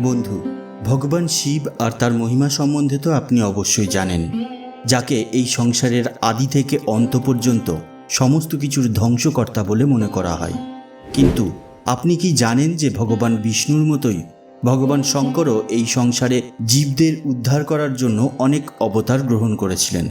বন্ধু, ভগবান শিব আর তার মহিমা সম্বন্ধে তো আপনি অবশ্যই জানেন। যাকে এই সংসারের আদি থেকে অন্ত পর্যন্ত সমস্ত কিছুর ধ্বংসকর্তা বলে মনে করা হয়। কিন্তু আপনি কি জানেন যে ভগবান বিষ্ণুর মতোই ভগবান শঙ্করও এই সংসারে জীবদের উদ্ধার করার জন্য অনেক অবতার গ্রহণ করেছিলেন?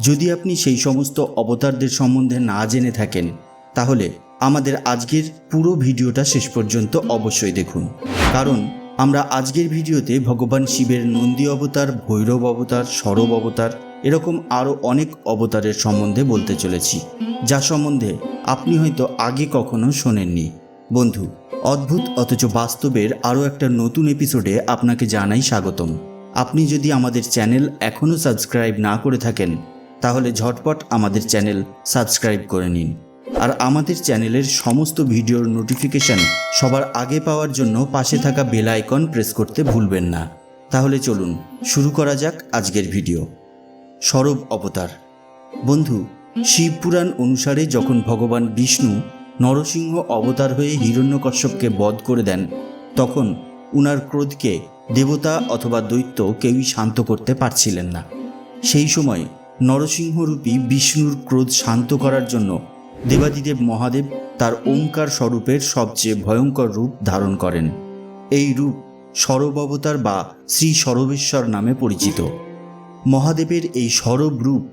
যদি আপনি সেই সমস্ত অবতারদের সম্বন্ধে না জেনে থাকেন, তাহলে আমাদের আজকের পুরো ভিডিওটা শেষ পর্যন্ত অবশ্যই দেখুন। কারণ আমরা আজকের ভিডিওতে ভগবান শিবের নন্দী অবতার, ভৈরব অবতার, সরব অবতার এরকম আরও অনেক অবতারের সম্বন্ধে বলতে চলেছি। যা সম্বন্ধে আপনি হয়তো আগে কখনো শোনেননি। বন্ধু, অদ্ভুত অথচ বাস্তবের আরও একটা নতুন এপিসোডে আপনাকে জানাই স্বাগতম। আপনি যদি আমাদের চ্যানেল এখনও সাবস্ক্রাইব না করে থাকেন, তাহলে ঝটপট আমাদের চ্যানেল সাবস্ক্রাইব করে নিন। আর আমাদের চ্যানেলের সমস্ত ভিডিওর নোটিফিকেশন সবার আগে পাওয়ার জন্য পাশে থাকা বেল আইকন প্রেস করতে ভুলবেন না। তাহলে চলুন, শুরু করা যাক আজকের ভিডিও। সরব অবতার। বন্ধু শিবপুরাণ অনুসারে যখন ভগবান বিষ্ণু নরসিংহ অবতার হয়ে হিরণ্যকশ্যপকে বধ করে দেন, তখন উনার ক্রোধকে দেবতা অথবা দৈত্য কেউই শান্ত করতে পারছিলেন না। সেই সময় নরসিংহরূপী বিষ্ণুর ক্রোধ শান্ত করার জন্য দেবাদিদেব মহাদেব তার ওঙ্কার স্বরূপের সবচেয়ে ভয়ঙ্কর রূপ ধারণ করেন। এই রূপ সরব অবতার বা শ্রী সরবেশ্বর নামে পরিচিত। মহাদেবের এই সরব রূপ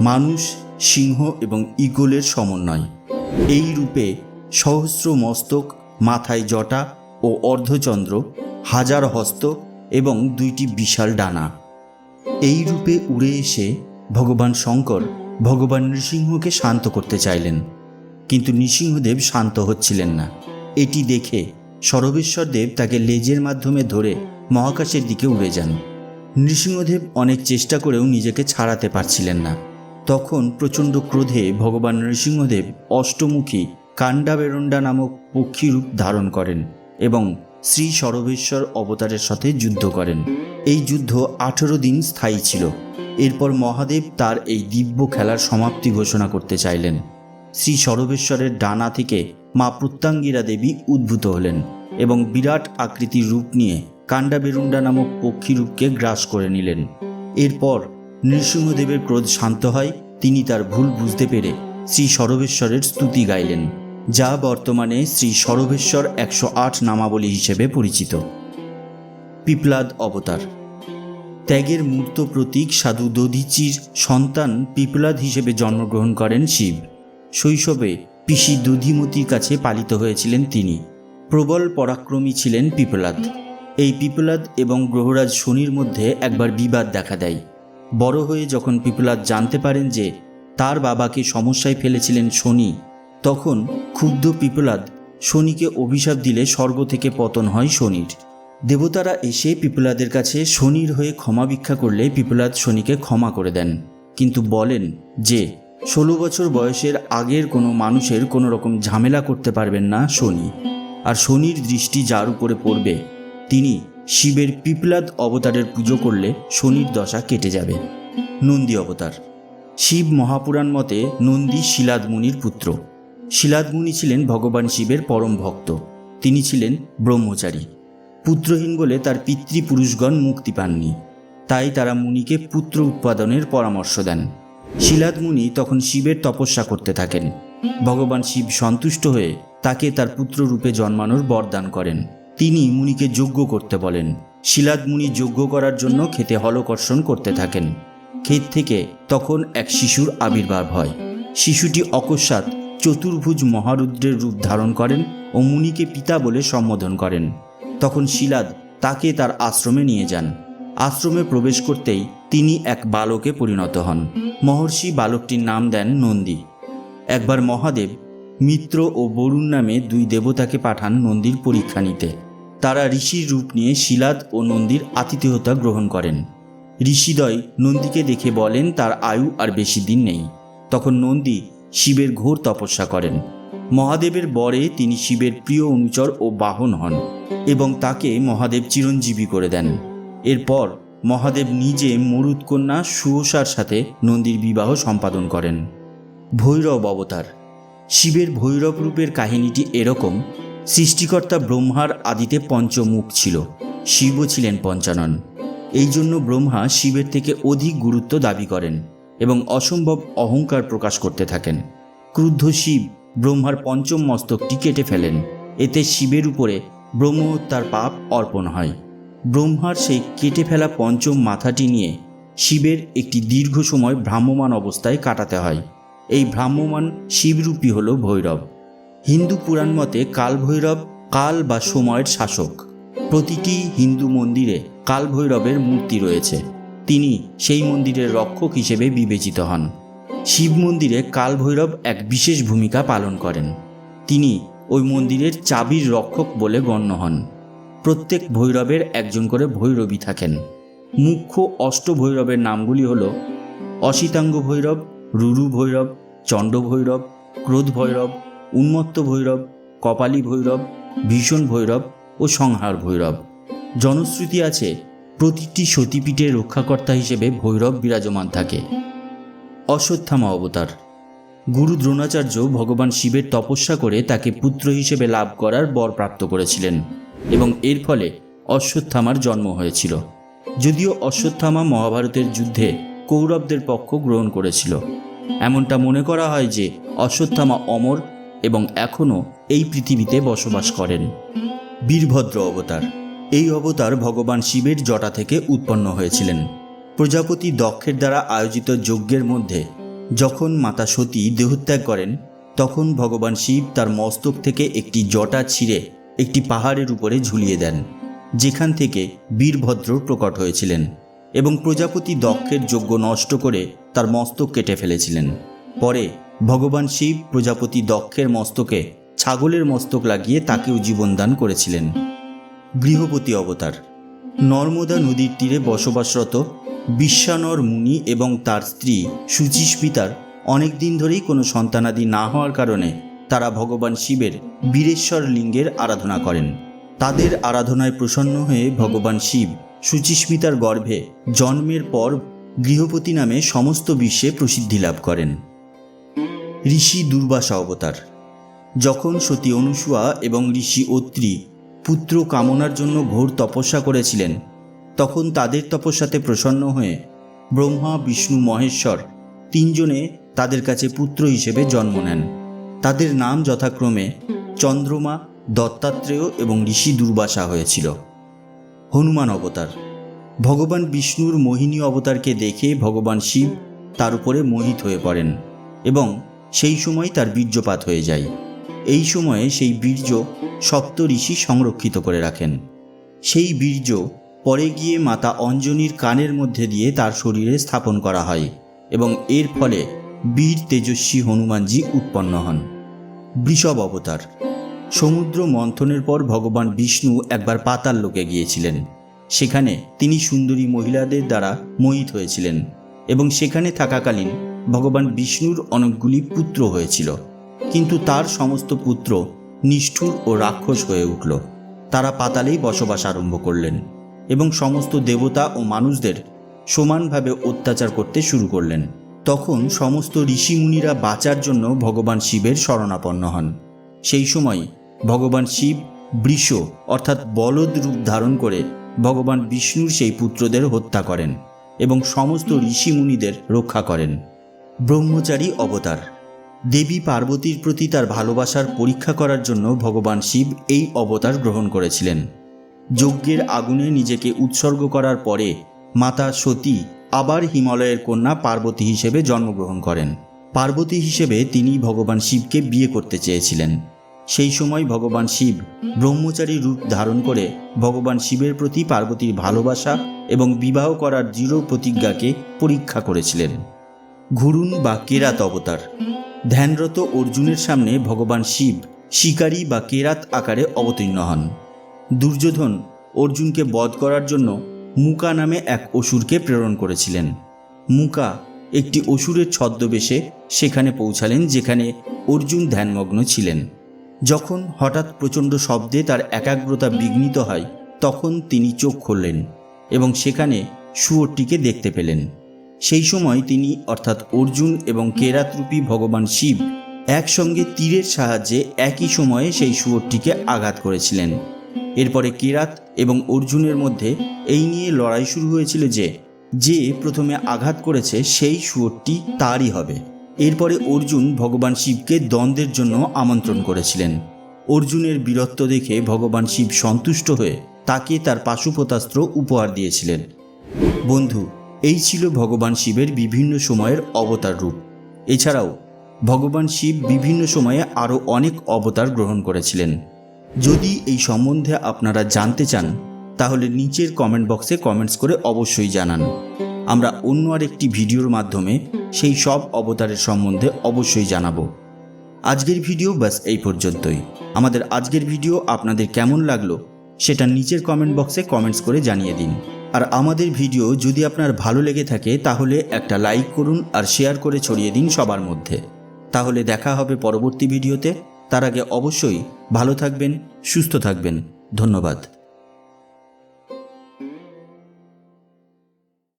মানুষ, সিংহ এবং ইগলের সমন্বয়। এই রূপে সহস্র মস্তক, মাথায় জটা ও অর্ধচন্দ্র, হাজার হস্ত এবং দুইটি বিশাল ডানা। এই রূপে উড়ে এসে ভগবান শঙ্কর ভগবান নৃসিংহকে শান্ত করতে চাইলেন। কিন্তু নৃসিংহদেব শান্ত হচ্ছিলেন না। এটি দেখে সরবেশ্বর দেব তাকে লেজের মাধ্যমে ধরে মহাকাশের দিকে উড়ে যান। নৃসিংহদেব অনেক চেষ্টা করেও নিজেকে ছাড়াতে পারছিলেন না। তখন প্রচণ্ড ক্রোধে ভগবান নৃসিংহদেব অষ্টমুখী কাণ্ডাবেরণ্ডা নামক পক্ষী রূপ ধারণ করেন এবং শ্রী সরবেশ্বর অবতারের সাথে যুদ্ধ করেন। এই যুদ্ধ আঠেরো দিন স্থায়ী ছিল। এরপর মহাদেব তার এই দিব্য খেলার সমাপ্তি ঘোষণা করতে চাইলেন। শ্রী সরবেশ্বরের ডানা থেকে মা প্রত্যাঙ্গিরা দেবী উদ্ভূত হলেন এবং বিরাট আকৃতির রূপ নিয়ে কাণ্ডাবেরুণ্ডা নামক পক্ষী রূপকে গ্রাস করে নিলেন। এরপর নৃসিংহদেবের ক্রোধ শান্ত হয়, তিনি তার ভুল বুঝতে পেরে শ্রী সরবেশ্বরের স্তুতি গাইলেন, যা বর্তমানে শ্রী সরবেশ্বর একশো আট নামাবলী হিসেবে পরিচিত। পিপলাদ অবতার। ত্যাগের মূর্ত প্রতীক সাধু দধিচির সন্তান পিপলাদ হিসেবে জন্মগ্রহণ করেন শিব। শৈশবে পিসি দধিমতির কাছে পালিত হয়েছিলেন তিনি। প্রবল পরাক্রমী ছিলেন পিপলাদ। এই পিপলাদ এবং গ্রহরাজ শনির মধ্যে একবার বিবাদ দেখা দেয়। বড় হয়ে যখন পিপলাদ জানতে পারেন যে তার বাবাকে সমস্যায় ফেলেছিলেন শনি, তখন ক্ষুব্ধ পিপলাদ শনিকে অভিশাপ দিলে স্বর্গ থেকে পতন হয় শনির। দেবতারা এসে পিপলাদের কাছে শনির হয়ে ক্ষমা ভিক্ষা করলে পিপলাদ শনিকে ক্ষমা করে দেন। কিন্তু বলেন যে ষোলো বছর বয়সের আগের কোনো মানুষের কোনো রকম ঝামেলা করতে পারবেন না শনি। আর শনির দৃষ্টি যার উপরে পড়বে, তিনি শিবের পিপলাদ অবতারের পুজো করলে শনির দশা কেটে যাবে। নন্দী অবতার। শিব মহাপুরাণ মতে নন্দী শিলাদ মুনির পুত্র। শিলাদ মুনি ছিলেন ভগবান শিবের পরম ভক্ত। তিনি ছিলেন ব্রহ্মচারী। পুত্রহীন বলে তার পিতৃপুরুষগণ মুক্তি পাননি। তাই তারা মুনিকে পুত্র উৎপাদনের পরামর্শ দেন। শিলাদ মুনি তখন শিবের তপস্যা করতে থাকেন। ভগবান শিব সন্তুষ্ট হয়ে তাকে তার পুত্র রূপে জন্মানোর বরদান করেন। তিনি মুনিকে যজ্ঞ করতে বলেন। শিলাদ মুনি যজ্ঞ করার জন্য খেতে হলকর্ষণ করতে থাকেন। ক্ষেত থেকে তখন এক শিশুর আবির্ভাব হয়। শিশুটি অকস্মাৎ চতুর্ভুজ মহারুদ্রের রূপ ধারণ করেন ও মুনিকে পিতা বলে সম্বোধন করেন। তখন শিলাদ তাকে তার আশ্রমে নিয়ে যান। আশ্রমে প্রবেশ করতেই তিনি এক বালকে পরিণত হন। মহর্ষি বালকটির নাম দেন নন্দী। একবার মহাদেব মিত্র ও বরুণ নামে দুই দেবতাকে পাঠান নন্দীর পরীক্ষা নিতে। তারা ঋষির রূপ নিয়ে শিলাদ ও নন্দীর আতিথেয়তা গ্রহণ করেন। ঋষিদয় নন্দীকে দেখে বলেন, তার আয়ু আর বেশি দিন নেই। তখন নন্দী শিবের ঘোর তপস্যা করেন। মহাদেবের বরে তিনি শিবের প্রিয় অনুচর ও বাহন হন এবং তাকে মহাদেব চিরঞ্জীবী করে দেন। এরপর মহাদেব নিজে মরুৎকন্যা সুয়সার সাথে নন্দীর বিবাহ সম্পাদন করেন। ভৈরব অবতার। শিবের ভৈরব রূপের কাহিনীটি এরকম, সৃষ্টিকর্তা ব্রহ্মার আদিতে পঞ্চমুখ ছিল, শিবও ছিলেন পঞ্চানন। এই জন্য ব্রহ্মা শিবের থেকে অধিক গুরুত্ব দাবি করেন এবং অসম্ভব অহংকার প্রকাশ করতে থাকেন। ক্রুদ্ধ শিব ব্রহ্মার পঞ্চম মস্তকটি কেটে ফেলেন, এতে শিবের উপরে ব্রহ্মহত্যার পাপ অর্পণ হয়। ব্রহ্মার সেই কেটে ফেলা পঞ্চম মাথাটি নিয়ে শিবের একটি দীর্ঘ সময় ভ্রাম্যমান অবস্থায় কাটাতে হয়। এই ভ্রাম্যমান শিবরূপী হল ভৈরব। হিন্দু পুরাণ মতে কাল ভৈরব কাল বা সময়ের শাসক। প্রতিটি হিন্দু মন্দিরে কাল ভৈরবের মূর্তি রয়েছে। তিনি সেই মন্দিরের রক্ষক হিসেবে বিবেচিত হন। শিব মন্দিরে কাল ভৈরব এক বিশেষ ভূমিকা পালন করেন। তিনি ওই মন্দিরের চাবির রক্ষক বলে গণ্য হন। প্রত্যেক ভৈরবের একজন করে ভৈরবী থাকেন। মুখ্য অষ্টভৈরবের নামগুলি হল অসিতাঙ্গ ভৈরব, রুরু ভৈরব, চণ্ড ভৈরব, ক্রোধ ভৈরব, উন্মত্ত ভৈরব, কপালী ভৈরব, ভীষণ ভৈরব ও সংহার ভৈরব। জনশ্রুতি আছে, প্রতিটি সতীপীঠের রক্ষাকর্তা হিসেবে ভৈরব বিরাজমান থাকে। অশ্বত্থামা অবতার। গুরু দ্রোণাচার্য ভগবান শিবের তপস্যা করে তাকে পুত্র হিসেবে লাভ করার বর প্রাপ্ত করেছিলেন। এবং এর ফলে অশ্বত্থামার জন্ম হয়েছিল। যদিও অশ্বত্থামা মহাভারতের যুদ্ধে কৌরবদের পক্ষ গ্রহণ করেছিল। এমনটা মনে করা হয় যে অশ্বত্থামা অমর এবং এখনও এই পৃথিবীতে বসবাস করেন। বীরভদ্র অবতার। এই অবতার ভগবান শিবের জটা থেকে উৎপন্ন হয়েছিলেন। প্রজাপতি দক্ষের দ্বারা আয়োজিত যজ্ঞের মধ্যে যখন মাতা সতী দেহত্যাগ করেন, তখন ভগবান শিব তার মস্তক থেকে একটি জটা ছিঁড়ে একটি পাহাড়ের উপরে ঝুলিয়ে দেন, যেখান থেকে বীরভদ্র প্রকট হয়েছিলেন এবং প্রজাপতি দক্ষের যজ্ঞ নষ্ট করে তার মস্তক কেটে ফেলেছিলেন। পরে ভগবান শিব প্রজাপতি দক্ষের মস্তকে ছাগলের মস্তক লাগিয়ে তাকেও জীবনদান করেছিলেন। গৃহপতি অবতার, নর্মদা নদীর তীরে বসবাসরত বিশ্বানর মুনি এবং তার স্ত্রী সুচিস্মিতার অনেক দিন ধরেই কোনো সন্তানাদি না হওয়ার কারণে তারা ভগবান শিবের বীরেশ্বর লিঙ্গের আরাধনা করেন। তাদের আরাধনায় প্রসন্ন হয়ে ভগবান শিব সুচিস্মিতার গর্ভে জন্মের পর গৃহপতি নামে সমস্ত বিশ্বে প্রসিদ্ধি লাভ করেন। ঋষি দুর্বাসা অবতার। যখন সতী অনুসুয়া এবং ঋষি অত্রি পুত্র কামনার জন্য ঘোর তপস্যা করেছিলেন, তখন তাদের তপস্যাতে প্রসন্ন হয়ে ব্রহ্মা, বিষ্ণু, মহেশ্বর তিনজনে তাদের কাছে পুত্র হিসেবে জন্ম নেন। তাদের নাম যথাক্রমে চন্দ্রমা, দত্তাত্রেয় এবং ঋষি দুর্বাসা হয়েছিল। হনুমান অবতার। ভগবান বিষ্ণুর মোহিনী অবতারকে দেখে ভগবান শিব তার উপরে মোহিত হয়ে পড়েন এবং সেই সময় তার বীর্যপাত হয়ে যায়। এই সময়ে সেই বীর্য সপ্ত ঋষি সংরক্ষিত করে রাখেন। সেই বীর্য পরে গিয়ে মাতা অঞ্জনীর কানের মধ্যে দিয়ে তার শরীরে স্থাপন করা হয় এবং এর ফলে বীর তেজস্বী হনুমানজি উৎপন্ন হন। বৃষভ অবতার। সমুদ্র মন্থনের পর ভগবান বিষ্ণু একবার পাতাল লোকে গিয়েছিলেন। সেখানে তিনি সুন্দরী মহিলাদের দ্বারা মোহিত হয়েছিলেন এবং সেখানে থাকাকালীন ভগবান বিষ্ণুর অনেকগুলি পুত্র হয়েছিল। কিন্তু তার সমস্ত পুত্র নিষ্ঠুর ও রাক্ষস হয়ে উঠল। তারা পাতালেই বসবাস আরম্ভ করলেন এবং সমস্ত দেবতা ও মানুষদের সমানভাবে অত্যাচার করতে শুরু করলেন। তখন সমস্ত ঋষিমুনিরা বাঁচার জন্য ভগবান শিবের শরণাপন্ন হন। সেই সময় ভগবান শিব বৃষ, অর্থাৎ বলদ রূপ ধারণ করে ভগবান বিষ্ণুর সেই পুত্রদের হত্যা করেন এবং সমস্ত ঋষিমুনিদের রক্ষা করেন। ব্রহ্মচারী অবতার। দেবী পার্বতীর প্রতি তার ভালোবাসার পরীক্ষা করার জন্য ভগবান শিব এই অবতার গ্রহণ করেছিলেন। যজ্ঞের আগুনে নিজেকে উৎসর্গ করার পরে মাতা সতী আবার হিমালয়ের কন্যা পার্বতী হিসেবে জন্মগ্রহণ করেন। পার্বতী হিসেবে তিনি ভগবান শিবকে বিয়ে করতে চেয়েছিলেন। সেই সময় ভগবান শিব ব্রহ্মচারী রূপ ধারণ করে ভগবান শিবের প্রতি পার্বতীর ভালোবাসা এবং বিবাহ করার দৃঢ় প্রতিজ্ঞাকে পরীক্ষা করেছিলেন। ঘুরুন বা কেরাত অবতার। ধ্যানরত অর্জুনের সামনে ভগবান শিব শিকারী বা কেরাত আকারে অবতীর্ণ হন। দুর্যোধন অর্জুনকে বধ করার জন্য মুকা নামে এক অসুরকে প্রেরণ করেছিলেন। মুকা একটি অসুরের ছদ্মবেশে সেখানে পৌঁছালেন যেখানে অর্জুন ধ্যানমগ্ন ছিলেন। যখন হঠাৎ প্রচণ্ড শব্দে তার একাগ্রতা বিঘ্নিত হয়, তখন তিনি চোখ খুললেন এবং সেখানে শুয়োরটিকে দেখতে পেলেন। সেই সময় তিনি অর্থাৎ অর্জুন এবং কেরাতরূপী ভগবান শিব একসঙ্গে তীরের সাহায্যে একই সময়ে সেই শুয়োরটিকে আঘাত করেছিলেন। এরপরে কিরাত এবং অর্জুনের মধ্যে এই নিয়ে লড়াই শুরু হয়েছিল যে যে প্রথমে আঘাত করেছে সেই শুয়োরটি তারই হবে। এরপরে অর্জুন ভগবান শিবকে দ্বন্দ্বের জন্য আমন্ত্রণ করেছিলেন। অর্জুনের বীরত্ব দেখে ভগবান শিব সন্তুষ্ট হয়ে তাকে তার পাশুপতাস্ত্র উপহার দিয়েছিলেন। বন্ধু, এই ছিল ভগবান শিবের বিভিন্ন সময়ের অবতার রূপ। এছাড়াও, ভগবান শিব বিভিন্ন সময়ে আরও অনেক অবতার গ্রহণ করেছিলেন। যদি এই সম্বন্ধে আপনারা জানতে চান, তাহলে নিচের কমেন্ট বক্সে কমেন্টস করে অবশ্যই জানান। আমরা অন্য আর একটি ভিডিওর মাধ্যমে সেই সব অবতারের সম্বন্ধে অবশ্যই জানাব। আজকের ভিডিও ব্যাস এই পর্যন্তই। আমাদের আজকের ভিডিও আপনাদের কেমন লাগল, সেটা নিচের কমেন্ট বক্সে কমেন্টস করে জানিয়ে দিন। আর আমাদের ভিডিও যদি আপনার ভালো লেগে থাকে, তাহলে একটা লাইক করুন আর শেয়ার করে ছড়িয়ে দিন সবার মধ্যে। তাহলে দেখা হবে পরবর্তী ভিডিওতে। তার আগে অবশ্যই ভালো থাকবেন সুস্থ থাকবেন। ধন্যবাদ।